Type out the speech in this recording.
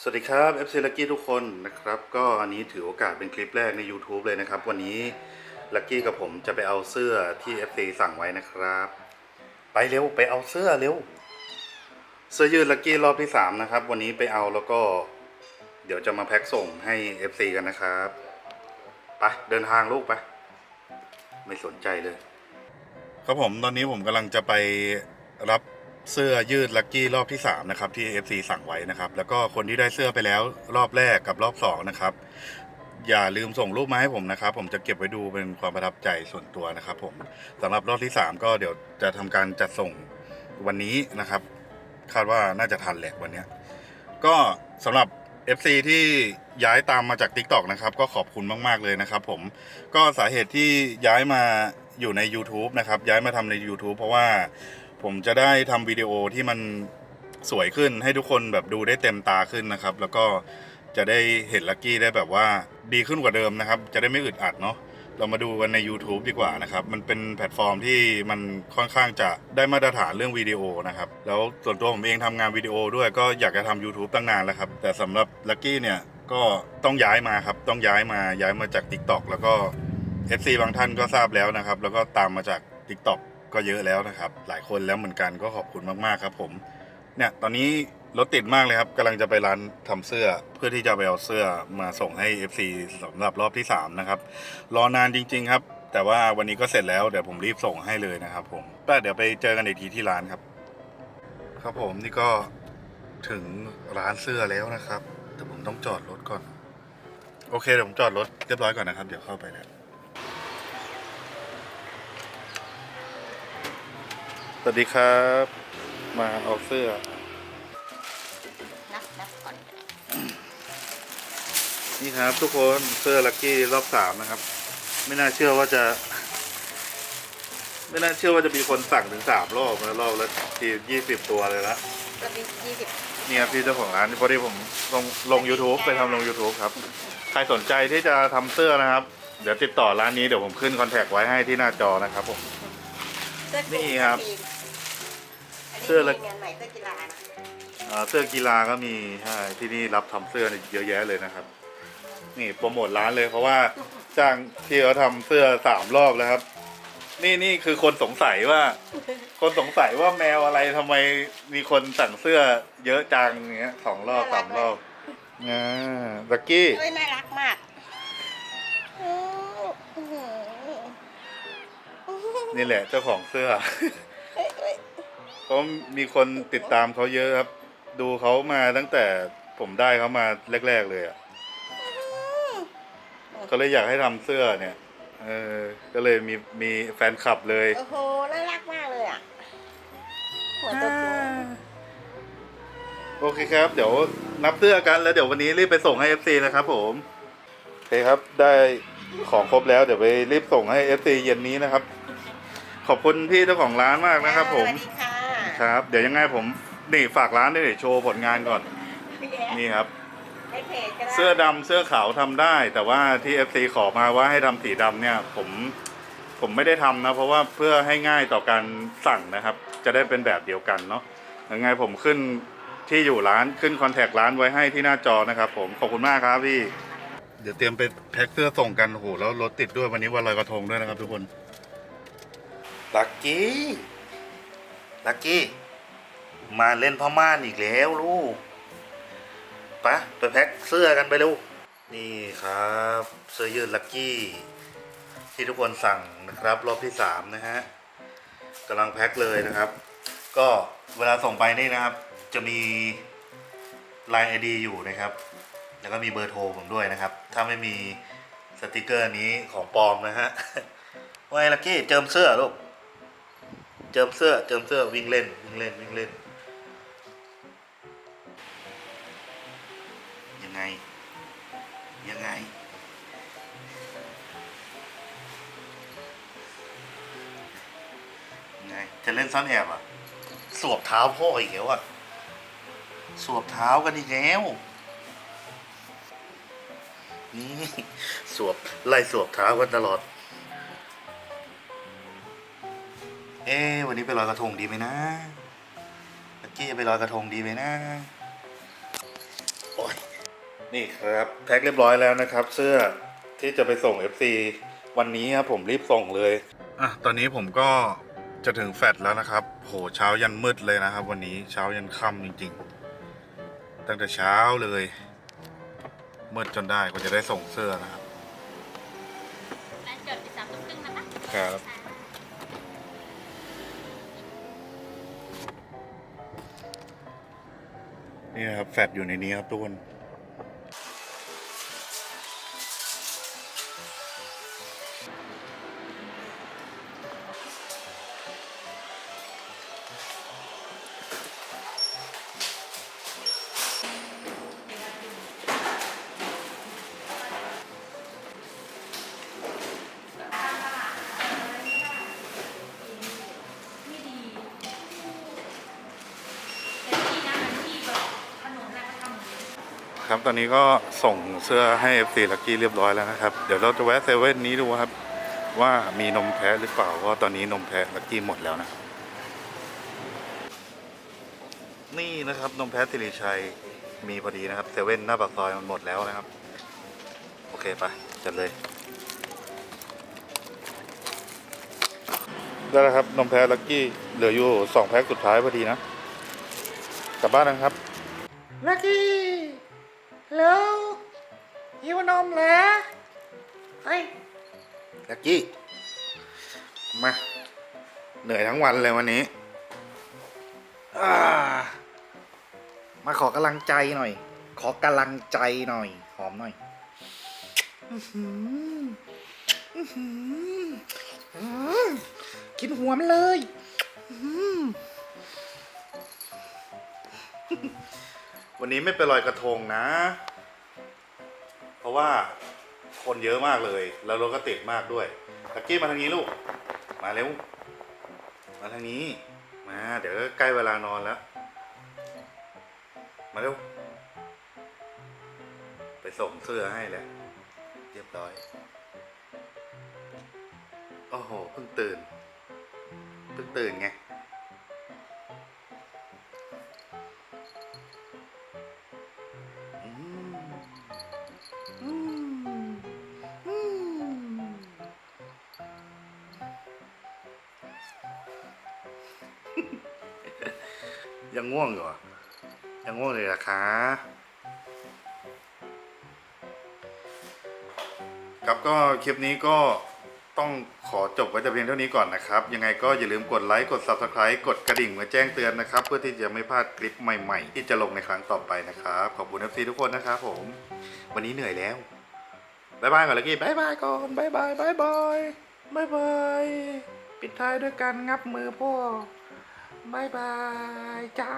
สวัสดีครับ FC Lucky ทุกคนนะครับ ก็อันนี้ถือโอกาสเป็นคลิปแรกใน YouTube เลยนะครับ วันนี้ Lucky กับผมจะไปเอาเสื้อที่ FC สั่งไว้นะครับ ไปเร็วไปเอาเสื้อเร็ว เสื้อยืด Lucky รอบที่ 3 นะครับ วันนี้ไปเอาแล้วก็ เดี๋ยวจะมาแพ็คส่งให้ FC กันนะครับไปเดินทางลูกไป ไม่สนใจเลย ครับผมตอนนี้ผมกำลังจะไปรับ เสื้อยืดลักกี้รอบที่ 3 นะครับ ที่ FC สั่งไว้นะครับ แล้วก็คนที่ได้เสื้อไปแล้วรอบแรกกับรอบ 2 นะครับ อย่าลืมส่งรูปมาให้ผมนะครับ ผมจะเก็บไว้ดูเป็นความประทับใจส่วนตัวนะครับ ผมสำหรับรอบที่ 3 ก็เดี๋ยวจะทำการจัดส่งวันนี้นะครับ คาดว่าน่าจะทันแหละวันนี้ก็สำหรับ FC ที่ย้ายตามมาจาก TikTok นะครับ ก็ขอบคุณมาก ๆ เลยนะครับ ผมก็สาเหตุที่ย้ายมาอยู่ใน YouTube นะครับ ย้ายมาทำใน YouTube เพราะว่า ผมจะได้ทำวิดีโอที่มันสวยขึ้นให้ทุกคนแบบดูได้เต็มตาขึ้นนะครับ แล้วก็จะได้เห็นลักกี้ได้แบบว่าดีขึ้นกว่าเดิมนะครับ จะได้ไม่อึดอัดเนาะเรามาดูกันใน YouTube ดีกว่านะครับ มันเป็นแพลตฟอร์มที่มันค่อนข้างจะได้มาตรฐานเรื่องวิดีโอนะครับ แล้วส่วนตัวผมเองทำงานวิดีโอด้วยก็อยากจะทำ YouTube ตั้งนานแล้วครับ แต่สำหรับลักกี้เนี่ยก็ต้องย้ายมาครับ ต้องย้ายมาย้ายมาจาก TikTok แล้วก็ FC บางท่านก็ทราบแล้วนะครับ แล้วก็ตามมาจาก TikTok ก็เยอะแล้วนะครับ หลายคนแล้วเหมือนกันก็ขอบคุณมากๆครับ ผม เนี่ยตอนนี้รถติดมากเลยครับกำลังจะไปร้านทำเสื้อเพื่อที่จะไปเอาเสื้อมาส่งให้ FC สำหรับรอบที่ 3 นะครับ รอนานจริง ๆ ครับ แต่ว่าวันนี้ก็เสร็จแล้วเดี๋ยวผมรีบส่งให้เลยนะครับ ผมก็เดี๋ยวไปเจอกันอีกทีที่ร้านครับ ครับผมนี่ก็ถึงร้านเสื้อแล้วนะครับ แต่ผมต้องจอดรถก่อน โอเคเดี๋ยวผมจอดรถเรียบร้อยก่อนนะครับ เดี๋ยวเข้าไปนะ สวัสดีครับ มาเอาเสื้อ นับนับก่อนนี่ครับ ทุกคนเสื้อลักกี้รอบสามนะครับ ไม่น่าเชื่อว่าจะ ไม่น่าเชื่อว่าจะมีคนสั่งถึงสามรอบนะรอบละทียี่สิบตัวเลยละก็มียี่สิบนี่ครับพี่เจ้าของร้านพอดีผมลงลง YouTube ไปทำลง YouTube ครับ ใครสนใจที่จะทำเสื้อนะครับ เดี๋ยวติดต่อร้านนี้เดี๋ยวผมขึ้นคอนแทคไว้ให้ที่หน้าจอนะครับผม เสื้อนี่ครับเสื้เสื้ออละละงานใหม่เสื้อกีฬานะอ่าเสื้อกีฬาก็มีใช่ที่นี่รับทำเสื้อเยอะแยะเลยนะครับ นี่โปรโมทร้านเลยเพราะว่าจ้างที่เขาทำเสื้อสามรอบแล้วครับ นี่นี่คือคนสงสัยว่า คนสงสัยว่าแมวอะไรทำไมมีคนสั่งเสื้อเยอะจังอย่างเงี้ยสองรอบสามรอบอ่าลักกี้เอ้ยน่ารักมากอื้อหือนี่แหละเจ้าของเสื้อเอ้ยเอ้ย เขามีคนติดตามเขาเยอะครับ ดูเขามาตั้งแต่ผมได้เขามาแรก ๆ เลยอะเขาเลยอยากให้ทำเสื้อเนี่ย เออ ก็เลยมีมีแฟนคลับเลย โอ้โห น่ารักมากเลยอะเหมือนตัวจริงโอเคครับ เดี๋ยวนับเสื้อกันแล้วเดี๋ยววันนี้รีบไปส่งให้ FC นะครับผมโอเคครับได้ของครบแล้วเดี๋ยวไปรีบส่งให้ FC เย็นนี้นะครับ ขอบคุณพี่เจ้าของร้านมากนะครับ ผม สวัสดี ค่ะครับ เดี๋ยวยังไงผมนี่ฝากร้านด้วยเดี๋ยวโชว์ผลงานก่อนพี่แย้นี่ครับ ในเพจก็ได้เสื้อดำเสื้อขาวทำได้ แต่ว่าที่ FC ขอมาว่าให้ทำสีดำเนี่ย ผมผมไม่ได้ทำนะ เพราะว่าเพื่อให้ง่ายต่อการสั่งนะครับ จะได้เป็นแบบเดียวกันเนาะยังไงผมขึ้นที่อยู่ร้านขึ้นคอนแทคร้านไว้ให้ที่หน้าจอนะครับผมขอบคุณมากครับพี่ เดี๋ยวเตรียมไปแพ็คเสื้อส่งกันโอ้โหแล้วรถติดด้วยวันนี้วันลอยกระทงด้วยนะครับทุกคนลักกี้ ลักกี้ มาเล่นพม่านอีกแล้วลูกไปะไปแพ็คเสื้อกันไปเร็ว นี่ครับ เสื้อยืดลักกี้ ที่ทุกคนสั่งนะครับ รอบที่สามนะฮะกำลังแพ็คเลยนะครับ ก็เวลาส่งไปนี่นะครับ จะมีไลน์ไอดีอยู่นะครับ แล้วก็มีเบอร์โทรผมด้วยนะครับ ถ้าไม่มีสติกเกอร์นี้ของปลอมนะฮะไว่าไงลักกี้เจิมเสื้อลูก เจิมเสื้อเจิมเสื้อวิ่งเล่นวิ่งเล่นวิ่งเล่น ยังไง ยังไง ยังไง จะเล่นซ่อนแอบอะ สวบเท้าพ่ออีกแล้วอะ สวบเท้ากันอีกแล้วนี่สวบไล่สวบเท้ากันตลอด อ๊ะวันนี้ไปลอยกระทงดีไหมนะเมื่อกี้ไปลอยกระทงดีไหมนะอ้ยนี่ครับแพ็คเรียบร้อยแล้วนะครับ เสื้อที่จะไปส่ง FC วันนี้ครับผมรีบส่งเลยอะตอนนี้ผมก็จะถึงแฟดแล้วนะครับ โหเช้ายันมืดเลยนะครับ วันนี้เช้ายันค่ำจริงๆ ตั้งแต่เช้าเลยมืดจนได้ก็จะได้ส่งเสื้อนะครับร้านจอดไปสามทุ่มครึ่งนะคะครับ นี่นะครับแฟดอยู่ในนี้ครับทุกคน ครับ ตอนนี้ก็ส่งเสื้อให้ FC ลักกี้เรียบร้อยแล้วนะครับ เดี๋ยวเราจะแวะเซเว่นนี้ดูครับ ว่ามีนมแพ้หรือเปล่าเพราะว่าตอนนี้นมแพ้ลักกี้หมดแล้วนะ นี่นะครับนมแพ้สิริชัยมีพอดีนะครับเซเว่นหน้าปากซอยมันหมดแล้วนะครับ โอเคไปจัดเลยได้แล้วครับนมแพ้ลักกี้เหลืออยู่สองแพ็คสุดท้ายพอดีนะ กลับบ้านนะครับลักกี้ แล้ว หิวนมเหรอเฮ้ยลักกี้ มา เหนื่อยทั้งวันเลยวันนี้อ่ามาขอกำลังใจหน่อย ขอกำลังใจหน่อย หอมหน่อยอื้อหืออื้อหืออื้อกินหัวมันเลย วันนี้ไม่ไปลอยกระทงนะ เพราะว่าคนเยอะมากเลย แล้วรถก็ติดมากด้วยลักกี้มาทางนี้ลูก มาเร็ว มาทางนี้ มา เดี๋ยวก็ใกล้เวลานอนแล้ว มาเร็ว ไปส่งเสื้อให้แล้วเรียบร้อย โอ้โห เพิ่งตื่น เพิ่งตื่นไง ยังง่วงอยู่เหรอยังง่วงเลยเหรอคะ ครับก็คลิปนี้ก็ต้องขอจบไว้แต่เพียงเท่านี้ก่อนนะครับ ยังไงก็อย่าลืมกดไลค์กด Subscribe กดกระดิ่งมาแจ้งเตือนนะครับ เพื่อที่จะไม่พลาดคลิปใหม่ๆ ที่จะลงในครั้งต่อไปนะครับ ขอบคุณ FC ทุกคนนะครับผม วันนี้เหนื่อยแล้วบายบายก่อนเลยกี้บายบายก่อนบายบายบายบายบายบายปิดท้ายด้วยการงับมือพ่อ บายบายจ้า